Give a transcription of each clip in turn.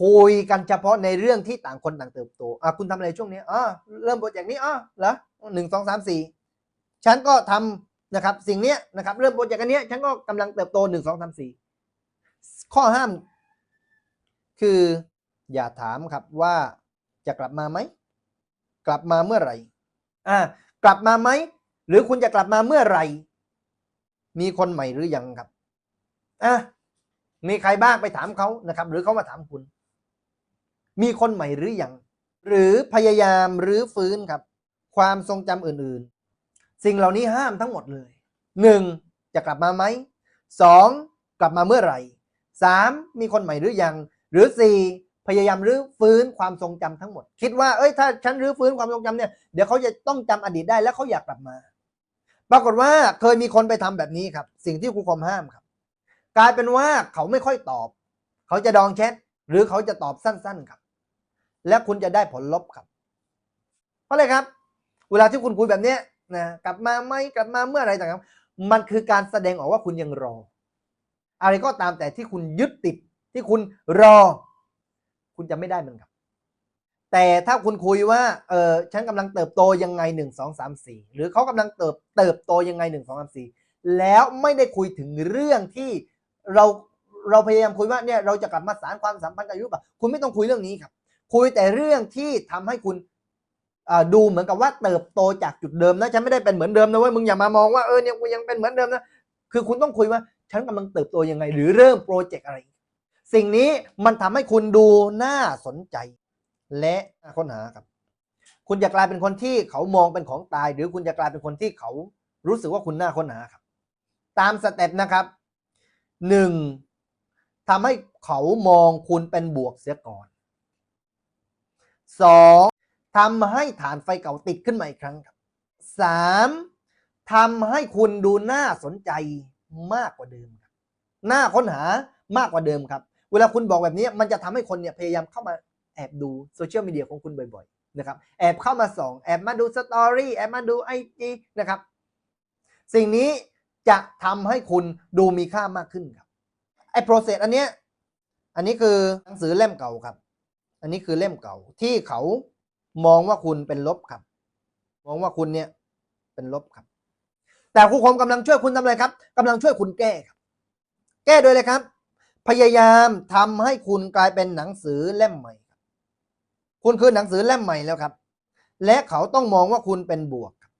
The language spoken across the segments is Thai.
คุยกันเฉพาะในเรื่องที่ต่างคนต่างเติบโตอะคุณทำอะไรช่วงนี้อะเริ่มโปรเจกต์นี้อะเหรอหนึ่งสองสามสี่ฉันก็ทำนะครับ สิ่งเนี้ยนะครับ เริ่มโปรเจกต์อันเนี้ยฉันก็กำลังเติบโตหนึ่งสองสามสี่ข้อห้าม คืออย่าถามครับว่าจะกลับมาไหมกลับมาเมื่อไหร่อ่ากลับมาไหมหรือคุณจะกลับมาเมื่อไหร่ มีคนใหม่หรือยังครับอะมีใครบ้างไปถามเขานะครับ หรือเขามาถามคุณ มีคนใหม่หรือยังหรือพยายามหรือฟื้นครับ ความทรงจำอื่นๆ สิ่งเหล่านี้ห้ามทั้งหมดเลยหนึ่งจะกลับมาไหมสองกลับมาเมื่อไหร่สามมีคนใหม่หรือยัง หรือสี่พยายามรื้อฟื้นความทรงจำทั้งหมด คิดว่าเอ้ยถ้าฉันรื้อฟื้นความทรงจำเนี่ยเดี๋ยวเขาจะต้องจำอดีตได้แล้วเขาอยากกลับมา ปรากฏว่าเคยมีคนไปทำแบบนี้ครับ สิ่งที่ครูคอมห้ามครับ กลายเป็นว่าเขาไม่ค่อยตอบ เขาจะดองแชทหรือเขาจะตอบสั้น ๆ ครับ และคุณจะได้ผลลบครับ เพราะอะไรครับ เวลาที่คุณคุยแบบนี้นะกลับมาไหมกลับมาเมื่อไรต่างๆมันคือการแสดงออกว่าคุณยังรอ อะไรก็ตามแต่ที่คุณยึดติดที่คุณรอ คุณจะไม่ได้มันครับ แต่ถ้าคุณคุยว่าเออฉันกำลังเติบโตยังไงหนึ่งสองสามสี่หรือเขากำลังเติบเติบโตยังไงหนึ่งสองสามสี่แล้วไม่ได้คุยถึงเรื่องที่เราเราพยายามคุยว่าเนี่ยเราจะกลับมาสารความสัมพันธ์กับอายุป่ะคุณไม่ต้องคุยเรื่องนี้ครับ คุยแต่เรื่องที่ทำให้คุณดูเหมือนกับว่าเติบโตจากจุดเดิมนะฉันไม่ได้เป็นเหมือนเดิมนะเว้ยมึงอย่ามามองว่าเออเนี่ยกูยังเป็นเหมือนเดิมนะคือคุณต้องคุยว่าฉันกำลังเติบโตยังไง หรือเริ่มโปรเจกต์อะไร สิ่งนี้มันทำให้คุณดูน่าสนใจ และน่าค้นหาครับ คุณจะกลายเป็นคนที่เขามองเป็นของตาย หรือคุณจะกลายเป็นคนที่เขารู้สึกว่าคุณน่าค้นหาครับ ตามสเต็ปนะครับหนึ่งทำให้เขามองคุณเป็นบวกเสียก่อน สองทำให้ฐานไฟเก่าติดขึ้นมาอีกครั้งครับสามทำให้คุณดูน่าสนใจมากกว่าเดิมครับน่าค้นหามากกว่าเดิมครับ เวลาคุณบอกแบบนี้มันจะทำให้คนเนี่ยพยายามเข้ามาแอบดูโซเชียลมีเดียของคุณบ่อยๆนะครับแอบเข้ามาส่องแอบมาดูสตอรี่แอบมาดูไอจีนะครับ สิ่งนี้จะทำให้คุณดูมีค่ามากขึ้นครับไอ้ process อันเนี้ยอันนี้คือหนังสือเล่มเก่าครับ อันนี้คือเล่มเก่าที่เขามองว่าคุณเป็นลบครับ มองว่าคุณเนี่ยเป็นลบครับ แต่ครูคมกำลังช่วยคุณทำอะไรครับกำลังช่วยคุณแก้ครับ แก้โดยเลยครับ พยายามทำให้คุณกลายเป็นหนังสือเล่มใหม่ครับ คุณคือหนังสือเล่มใหม่แล้วครับ และเขาต้องมองว่าคุณเป็นบวกครับ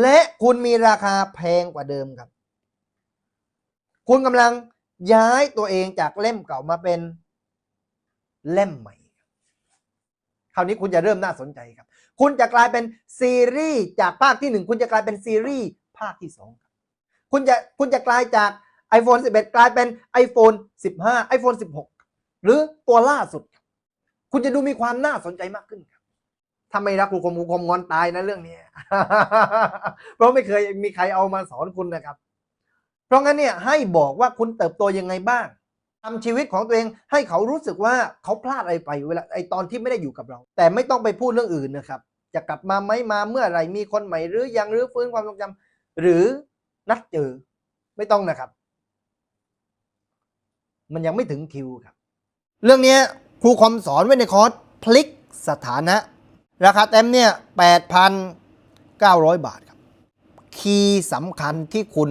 และคุณมีราคาแพงกว่าเดิมครับ คุณกำลังย้ายตัวเองจากเล่มเก่ามาเป็น เล่มใหม่ คราวนี้คุณจะเริ่มน่าสนใจครับ คุณจะกลายเป็นซีรีส์จากภาคที่หนึ่งคุณจะกลายเป็นซีรีส์ภาคที่สองครับคุณจะคุณจะกลายจาก iPhone 11 กลายเป็น iPhone 15 iPhone 16 หรือตัวล่าสุดครับคุณจะดูมีความน่าสนใจมากขึ้นครับถ้าไม่รักครูคมครูคมงอนตายนะเรื่องนี้ เพราะไม่เคยมีใครเอามาสอนคุณนะครับ เพราะงั้นเนี่ยให้บอกว่าคุณเติบโตยังไงบ้าง ทำชีวิตของตัวเองให้เขารู้สึกว่าเขาพลาดอะไรไปเวลาไอตอนที่ไม่ได้อยู่กับเรา แต่ไม่ต้องไปพูดเรื่องอื่นนะครับจะกลับมาไหมมาเมื่อไหร่มีคนใหม่หรือยังหรือฟื้นความทรงจำหรือนัดเจอไม่ต้องนะครับ มันยังไม่ถึงคิวครับ เรื่องนี้ครูคอมสอนไว้ในคอร์สพลิกสถานะ ราคาเต็มเนี่ย8,900 บาทครับ คีย์สำคัญที่คุณ